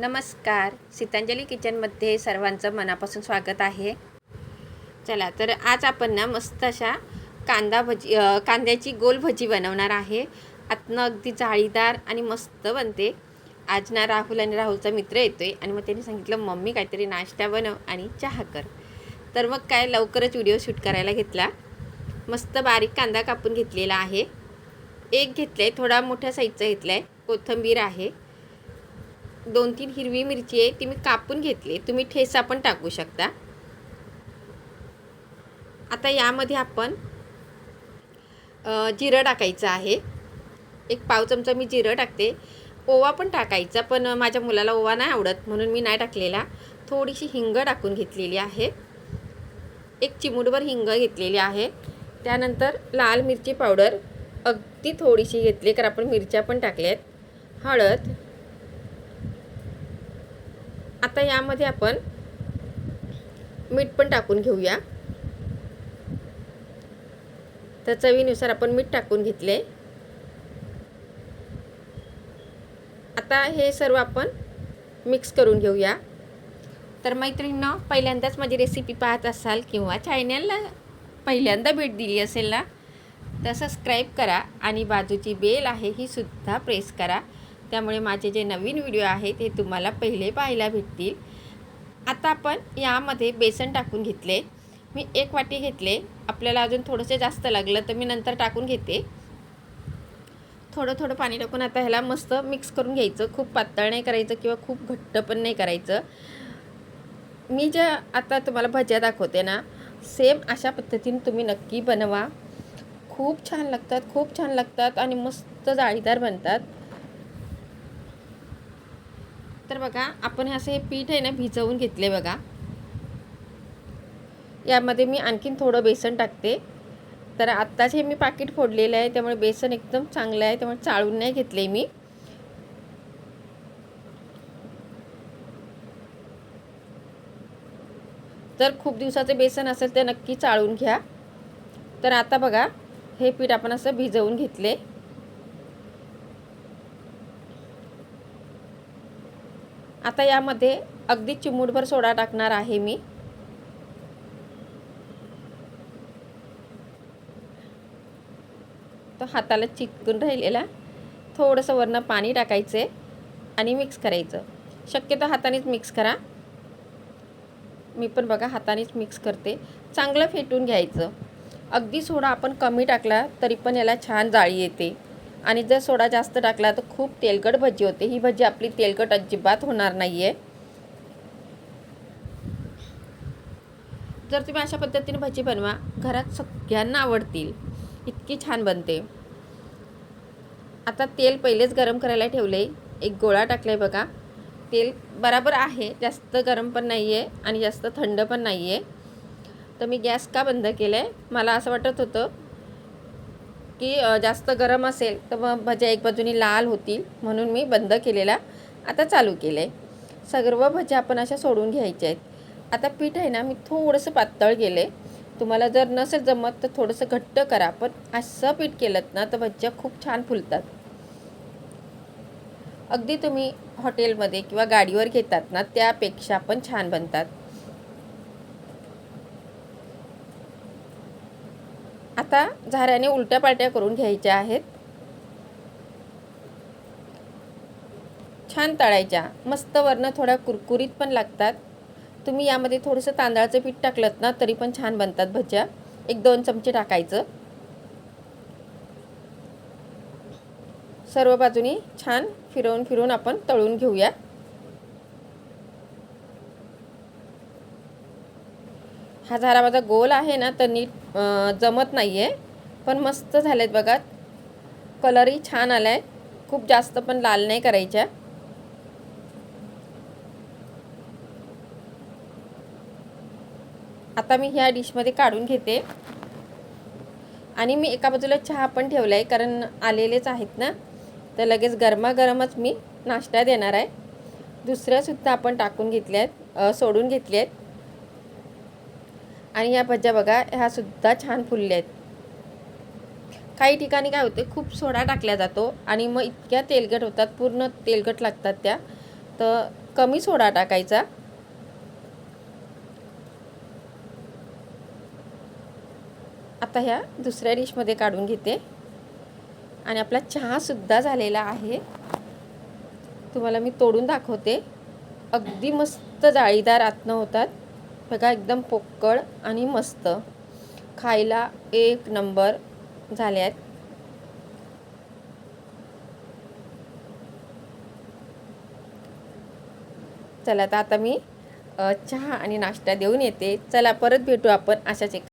नमस्कार. सीतांजली किचनमध्ये सर्वांचं मनापासून स्वागत आहे. चला तर आज आपण ना मस्त अशा कांदा भजी कांद्याची गोल भजी बनवणार आहे. आतनं अगदी जाळीदार आणि मस्त बनते. आज ना राहुल आणि राहुलचा मित्र येतो आहे आणि मग त्यांनी सांगितलं मम्मी काहीतरी नाश्ता बनव आणि चहा कर. तर मग काय लवकरच व्हिडिओ शूट करायला घेतला. मस्त बारीक कांदा कापून घेतलेला आहे. एक घेतलं आहे थोडा मोठ्या साईजचा घेतला आहे कोथिंबीर आहे. दोन तीन हिरवी मिरची आहे ती मी कापून घेतली. तुम्ही ठेसा पण टाकू शकता. आता यामध्ये आपण जिरं टाकायचं आहे. एक पाव चमचा मी जिरं टाकते. ओवा पण टाकायचा पण माझ्या मुलाला ओवा नाही आवडत म्हणून मी नाही टाकलेला. थोडीशी हिंग टाकून घेतलेली आहे. एक चिमूटभर हिंग घेतलेली आहे. त्यानंतर लाल मिरची पावडर अगदी थोडीशी घेतली कारण आपण मिरच्या पण टाकल्यात. हळद आता यामध्ये आपण मीठ पण टाकून घेऊया. तर चवीनुसार आपण मीठ टाकून घेतले. आता हे सर्व आपण मिक्स करून घेऊया. तर मैत्रिणींना पहिल्यांदाच माझी रेसिपी पाहत असाल किंवा चॅनलला पहिल्यांदा भेट दिली असेल ना तर सबस्क्राईब करा आणि बाजूची बेल आहे ही सुद्धा प्रेस करा. त्यामुळे माझे जे नवीन व्हिडिओ आहेत ते तुम्हाला पहिले पाहायला भेटतील. आता आपण यामध्ये बेसन टाकून घेतले. मी एक वाटी घेतले. आपल्याला अजून थोडंसं जास्त लागलं तर मी नंतर टाकून घेते. थोडं थोडं पाणी टाकून आता ह्याला मस्त मिक्स करून घ्यायचं. खूप पातळ नाही करायचं किंवा खूप घट्ट पण नाही करायचं. मी ज्या आता तुम्हाला भज्या दाखवते ना सेम अशा पद्धतीने तुम्ही नक्की बनवा. खूप छान लागतात खूप छान लागतात आणि मस्त जाळीदार बनतात. तर बघा आपण हे असं हे पीठ आहे ना भिजवून घेतले बघा. यामध्ये मी आणखीन थोडं बेसन टाकते. तर आत्ताच हे मी पाकिट फोडलेलं आहे त्यामुळे बेसन एकदम चांगलं आहे त्यामुळे चाळून नाही घेतले मी. जर खूप दिवसाचे बेसन असेल तर नक्की चाळून घ्या. तर आता बघा हे पीठ आपण असं भिजवून घेतले. आता यामध्ये अगदी चिमूटभर सोडा टाकणार आहे मी. तो हाताला चिकटून राहिलेला. थोडंसं वरनं पाणी टाकायचं आहे आणि मिक्स करायचं. शक्यतो हातानेच मिक्स करा. मी पण बघा हातानेच मिक्स करते. चांगलं फेटून घ्यायचं. अगदी सोडा आपण कमी टाकला तरी पण याला छान जाळी येते. आणि जर सोडा जास्त टाकला तर खूप तेलकट भजी होते. ही भजी आपली तेलकट अजिबात होणार नाही आहे जर तुम्ही अशा पद्धतीने भजी बनवा घरात सगळ्यांना आवडतील. इतकी छान बनते. आता तेल पहिलेच गरम करायला ठेवले एक गोळा टाकला आहे बघा. तेल बराबर आहे जास्त गरम पण नाही आहे आणि जास्त थंड पण नाही आहे तर मी गॅस का बंद केला आहे मला असं वाटत होतं की जास्त गरम असेल तर मग भज्या एक बाजूनी लाल होतील म्हणून मी बंद केलेला आता चालू केलं आहे सर्व भज्या आपण अशा सोडून घ्यायच्या आहेत. आता पीठ आहे ना मी थोडंसं पातळ केलं आहे तुम्हाला जर नसेल जमत तर थोडंसं घट्ट करा पण असं पीठ केलं ना तर भज्या खूप छान फुलतात. अगदी तुम्ही हॉटेलमध्ये किंवा गाडीवर घेतात ना त्यापेक्षा पण छान बनतात. आता झाऱ्याने उलट्या पालट्या करून घ्यायच्या आहेत. छान तळायच्या. मस्त वरनं थोड्या कुरकुरीत पण लागतात. तुम्ही यामध्ये थोडंसं तांदळाचं पीठ टाकलं ना तरी पण छान बनतात भज्या. एक दोन चमचे टाकायचं. सर्व बाजूनी छान फिरवून फिरवून आपण तळून घेऊया. हा झारा माझा गोल आहे ना तर नीट जमत नाही आहे पण मस्त झालेत बघा. कलरही छान आला आहे खूप जास्त पण लाल नाही करायच्या. आता मी ह्या डिशमध्ये काढून घेते. आणि मी एका बाजूला चहा पण ठेवला आहे कारण आलेलेच आहेत ना. तर लगेच गरमागरमच मी नाश्ता देणार आहे. दुसऱ्यासुद्धा आपण टाकून घेतल्या आहेत सोडून घेतले आहेत आणि ह्या भज्या बघा ह्या सुद्धा छान फुलल्या आहेत. काही ठिकाणी काय होते खूप सोडा टाकला जातो आणि मग इतक्या तेलकट होतात पूर्ण तेलकट लागतात त्या. तर कमी सोडा टाकायचा. आता ह्या दुसऱ्या डिशमध्ये काढून घेते. आणि आपला चहासुद्धा झालेला आहे. तुम्हाला मी तोडून दाखवते. अगदी मस्त जाळीदार आतनं होतात. बघा एकदम पोकळ आणि मस्त. खायला एक नंबर झाले आहेत. चला तर आता मी चहा आणि नाश्ता देऊन येते. चला परत भेटू आपण अशाच एक